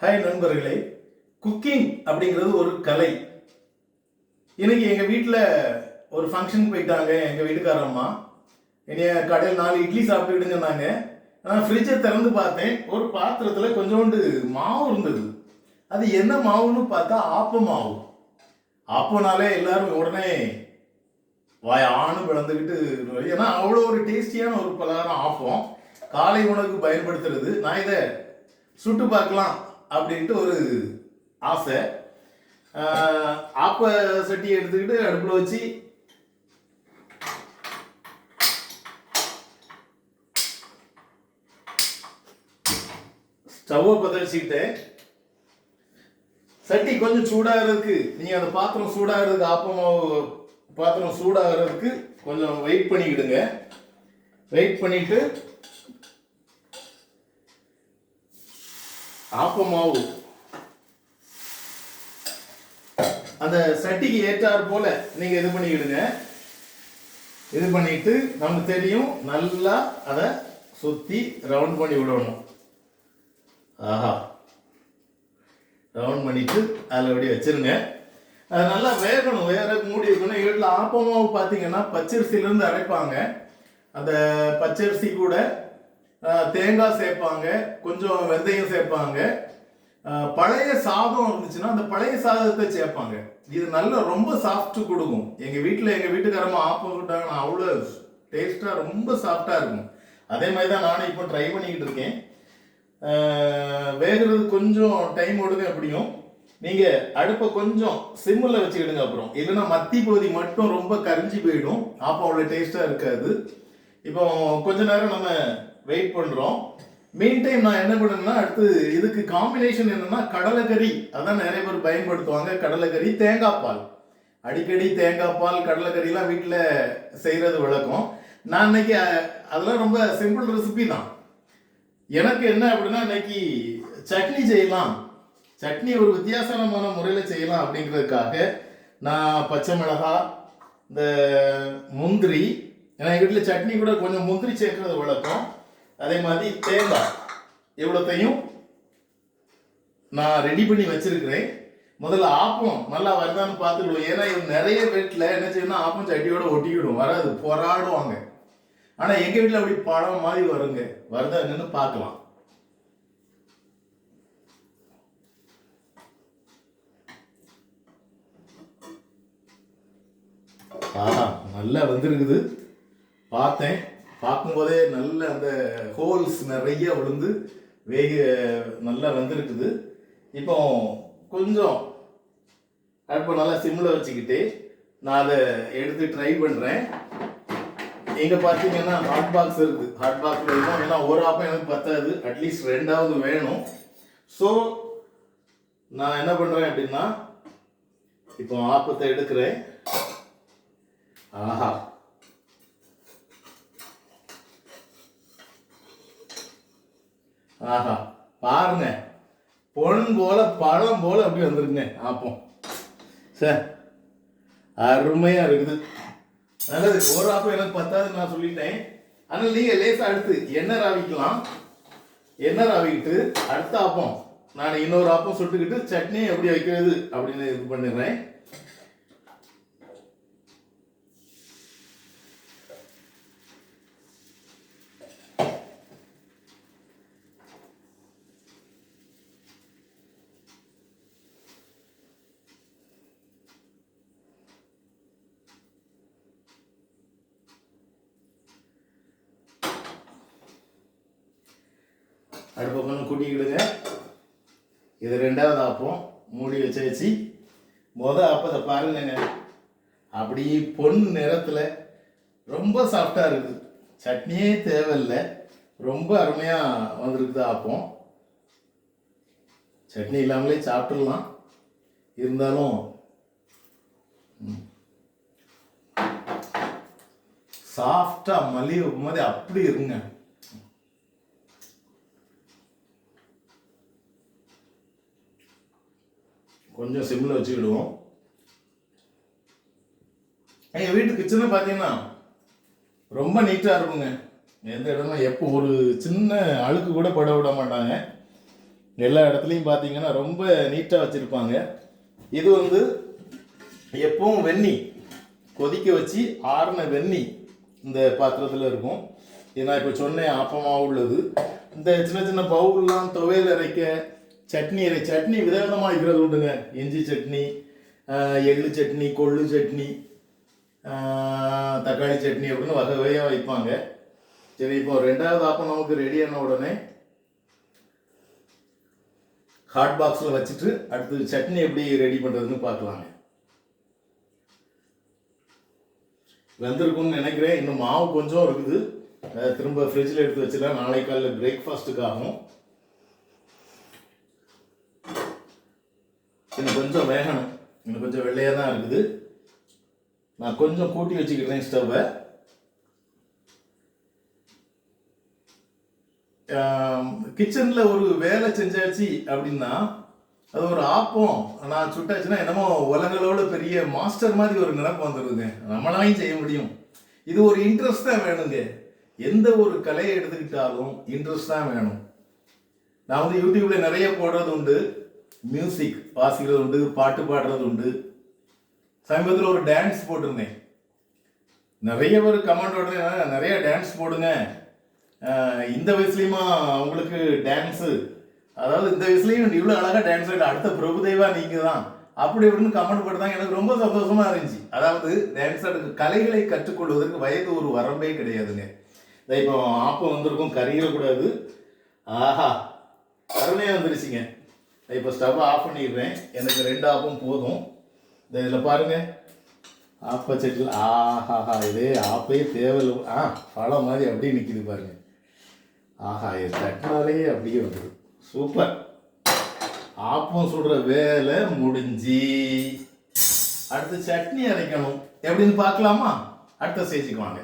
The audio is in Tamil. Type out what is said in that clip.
ஹாய் நண்பர்களே. குக்கிங் அப்படிங்கிறது ஒரு கலை. இன்னைக்கு எங்கள் வீட்டில் ஒரு ஃபங்க்ஷன் போயிட்டாங்க எங்கள் வீட்டுக்காரம்மா என்னைய கடையில் நாலு இட்லி சாப்பிட்டுக்கிட்டு சொன்னாங்க ஆனால் ஃப்ரிட்ஜை திறந்து பார்த்தேன். ஒரு பாத்திரத்தில் கொஞ்சோண்டு மாவு இருந்தது. அது என்ன மாவுன்னு பார்த்தா ஆப்ப மாவு. ஆப்பனாலே எல்லாரும் உடனே வாய் ஆணும் பிளந்துக்கிட்டு ஏன்னா அவ்வளோ ஒரு டேஸ்டியான ஒரு பலகாரம் ஆப்பம். காலை உணவுக்கு பயன்படுத்துறது. நான் இதை சுட்டு பார்க்கலாம். அப்படின்ட்டு ஒரு ஆசை. ஆப்ப சட்டியை எடுத்துக்கிட்டு அடுப்பில் வச்சு ஸ்டவ்வை பற்ற வச்சுக்கிட்டேன் சட்டி கொஞ்சம் சூடாகிறதுக்கு நீங்கள் அந்த பாத்திரம் சூடாகிறதுக்கு ஆப்பம் பாத்திரம் சூடாகிறதுக்கு கொஞ்சம் வெயிட் பண்ணிக்கிடுங்க. வெயிட் பண்ணிவிட்டு ஆப்பமாவு அந்த சட்டிக்கு ஏற்றார் போல நீங்க இது பண்ணிக்கிடுங்க. இது பண்ணிட்டு நமக்கு தெரியும் நல்லா அதை சுத்தி ரவுண்ட் பண்ணி விடணும். ஆஹா. ரவுண்ட் பண்ணிட்டு அதில் அப்படியே வச்சிருங்க. அது நல்லா வேகணும். வேற மூடி இருக்கணும் எங்கள் வீட்டில் ஆப்பமாவு பார்த்தீங்கன்னா பச்சரிசியிலேருந்து அரைப்பாங்க. அந்த பச்சரிசி கூட தேங்காய் சேர்ப்பாங்க கொஞ்சம் வெந்தயம் சேர்ப்பாங்க. பழைய சாதம் இருந்துச்சுன்னா அந்த பழைய சாதத்தை சேர்ப்பாங்க. இது நல்ல ரொம்ப சாஃப்ட் கொடுக்கும். எங்கள் வீட்டில் எங்கள் வீட்டுக்காரம்மா ஆப்பம் விட்டாங்கன்னா அவ்வளோ டேஸ்ட்டாக ரொம்ப சாஃப்டாக இருக்கும். அதே மாதிரி தான் நானும் இப்போ ட்ரை பண்ணிக்கிட்டு இருக்கேன். வேகிறது கொஞ்சம் டைம் கொடுங்க எப்படியும். நீங்கள் அடுப்பை கொஞ்சம் சிம்மில் வச்சுக்கிடுங்க அப்புறம். இல்லைன்னா மத்தி பகுதி மட்டும் ரொம்ப கரிஞ்சு போயிடும். ஆப்பம் அவ்வளோ டேஸ்ட்டாக இருக்காது. இப்போ கொஞ்ச நேரம் நம்ம வெயிட் பண்ணுறோம் மீன் டைம் நான் என்ன பண்ணேன்னா அடுத்து இதுக்கு காம்பினேஷன் என்னன்னா கடலைக்கறி. அதான் நிறைய பேர் பயன்படுத்துவாங்க கடலைக்கறி தேங்காய் பால். அடிக்கடி தேங்காய் பால் கடலைக்கறிலாம் வீட்டில் செய்கிறது வழக்கம். நான் இன்னைக்கு அதெல்லாம் ரொம்ப சிம்பிள் ரெசிபி தான். எனக்கு என்ன அப்படின்னா இன்னைக்கு சட்னி செய்யலாம். சட்னி ஒரு வித்தியாசமான முறையில் செய்யலாம் அப்படிங்கிறதுக்காக நான் பச்சை மிளகா இந்த முந்திரி. ஏன்னா எங்கள் வீட்டில் சட்னி கூட கொஞ்சம் முந்திரி சேர்க்கறது வழக்கம். அதே மாதிரி தேங்காய். இவ்வளோத்தையும் நான் ரெடி பண்ணி வச்சிருக்கிறேன். முதல்ல ஆப்பம் நல்லா வருதான்னு பார்த்துக்கிடுவோம். ஏன்னா இவன் நிறைய வீட்டில் என்ன செய்யணும் ஆப்பம் சட்டியோட ஒட்டிக்கிடும் வராது போராடுவாங்க. ஆனால் எங்கள் வீட்டில் அப்படி பழம் மாதிரி வருங்க. வருதா என்னன்னு பார்க்கலாம். ஆஹா நல்லா வந்திருக்குது. பார்த்தேன். பார்க்கும்போதே நல்ல அந்த ஹோல்ஸ் நிறைய விழுந்து வேக நல்லா வந்திருக்குது. இப்போ கொஞ்சம் அடுப்பை நல்லா சிம்மில் வச்சுக்கிட்டு நான் அதை எடுத்து ட்ரை பண்ணுறேன் இங்கே பார்த்தீங்கன்னா ஹாட் பாக்ஸ் இருக்குது. ஹாட் பாக்ஸ் இருக்கும் ஏன்னா ஒரு ஆப்பம் எனக்கு பத்தாது. அட்லீஸ்ட் ரெண்டாவது வேணும். ஸோ நான் என்ன பண்ணுறேன் அப்படின்னா இப்போ ஆப்பத்தை எடுக்கிறேன். ஆஹா. ஆஹா பாருங்க. பொன் போல பழம் போல அப்படி வந்திருக்குங்க. ஆப்பம். சார் அருமையா இருக்குது. நல்லது. ஒரு ஆப்பம் எனக்கு பத்தாது நான் சொல்லிட்டேன். ஆனால் நீங்க லேசா அடுத்து எண்ணெய் ராவிக்கலாம். எண்ணெய் ராவிக்கிட்டு அடுத்த ஆப்பம். நான் இன்னொரு ஆப்பம் சுட்டுக்கிட்டு சட்னி எப்படி வைக்கிறது அப்படின்னு இது பண்ணிடுறேன். அடுப்பு கொஞ்சம் கூட்டிக்கிடுங்க இது ரெண்டாவது ஆப்பம். மூடி வச்சு வச்சு முத ஆப்பத்தை பாருங்கங்க. அப்படி பொன் நிறத்தில் ரொம்ப சாஃப்டாக இருக்குது. சட்னியே தேவையில்லை. ரொம்ப அருமையாக வந்திருக்குது ஆப்பம். சட்னி இல்லாமலே சாப்பிட்டுடலாம். இருந்தாலும் சாஃப்டாக மலிவு. மாதிரி அப்படி இருங்க கொஞ்சம் சிம்மில் வச்சுக்கிடுவோம். எங்கள் வீட்டு கிச்சனை பார்த்தீங்கன்னா ரொம்ப நீட்டாக இருக்குங்க. எந்த இடமும் எப்போ ஒரு சின்ன அழுக்கு கூட பட விட மாட்டாங்க. எல்லா இடத்துலையும் பார்த்தீங்கன்னா ரொம்ப நீட்டாக வச்சுருப்பாங்க. இது வந்து எப்பவும் வெந்நி கொதிக்க வச்சு ஆறின வெந்நி இந்த பாத்திரத்தில் இருக்கும். இது நான் இப்போ சொன்னேன் ஆப்பமாக உள்ளது. இந்த சின்ன சின்ன பவுல்லாம் துவையல் அரைக்க சட்னி அரை சட்னி விதவிதமாக இருக்கிறது உண்டுங்க. இஞ்சி சட்னி எள்ளு சட்னி கொள்ளு சட்னி தக்காளி சட்னி அப்படின்னு வகை வகையாக வைப்பாங்க. சரி இப்போ ரெண்டாவது ஆப்பம் நமக்கு ரெடியான உடனே ஹாட் பாக்ஸில் வச்சுட்டு அடுத்து சட்னி எப்படி ரெடி பண்ணுறதுன்னு பார்க்கலாங்க. வெந்திருக்கும்னு நினைக்கிறேன். இன்னும் மாவு கொஞ்சம் இருக்குது. திரும்ப ஃப்ரிட்ஜில் எடுத்து வச்சிடலாம் நாளை காலையில் பிரேக்ஃபாஸ்ட்டுக்கு ஆகும். இன்னும் கொஞ்சம் வேகணும். இன்னும் கொஞ்சம் வெள்ளையாக தான் இருக்குது. நான் கொஞ்சம் கூட்டி வச்சுக்கிட்டேன் ஸ்டவ்வை கிச்சனில் ஒரு வேலை செஞ்சாச்சு அப்படின்னா அது ஒரு ஆப்பம். நான் சுட்டாச்சுன்னா என்னமோ உலகளோட பெரிய மாஸ்டர் மாதிரி ஒரு நினைப்பு வந்துடுதுங்க நம்மளாலையும் செய்ய முடியும். இது ஒரு இன்ட்ரெஸ்ட் தான் வேணுங்க. எந்த ஒரு கலையை எடுத்துக்கிட்டாலும் இன்ட்ரெஸ்ட் தான் வேணும். நான் வந்து யூடியூப்ல நிறைய போடுறது உண்டு. மியூசிக் வாசிக்கிறது உண்டு பாட்டு பாடுறது உண்டு. சமீபத்தில் ஒரு டான்ஸ் போட்டிருந்தேன். நிறைய பேர் கமெண்ட் உடனே நிறைய டான்ஸ் போடுங்க. இந்த வயசுலேயுமா உங்களுக்கு டான்ஸு அதாவது இந்த வயசுலயும் இவ்வளோ அழகாக டான்ஸ் ஆட அடுத்த பிரபுதேவா நீங்கள் தான் அப்படி இப்படின்னு கமெண்ட் போட்டுதாங்க எனக்கு ரொம்ப சந்தோஷமாக இருந்துச்சு. அதாவது டான்ஸ் ஆடுக்கு கலைகளை கற்றுக்கொள்வதற்கு வயது ஒரு வரம்பே கிடையாதுங்க. இதை இப்போ ஆப்பம் வந்திருக்கும் கறியிடக்கூடாது ஆஹா அருமையாக வந்துருச்சுங்க. நான் இப்போ ஸ்டவ் ஆஃப் பண்ணிடுறேன். எனக்கு ரெண்டு ஆப்பும் போதும். இந்த இதில் பாருங்க. ஆப்பச்சட்டில் ஆஹாஹா இதே ஆப்பே தேவையில்லை. ஆ பழம் மாதிரி அப்படியே நிற்கிது பாருங்கள் ஆஹா இது தட்டினாலே அப்படியே வந்துடும் சூப்பர். ஆப்பம் சுடுற வேலை முடிஞ்சு. அடுத்து சட்னி அரைக்கணும். எப்படின்னு பார்க்கலாமா? அடுத்த ஸ்டேஜுக்கு வாங்க.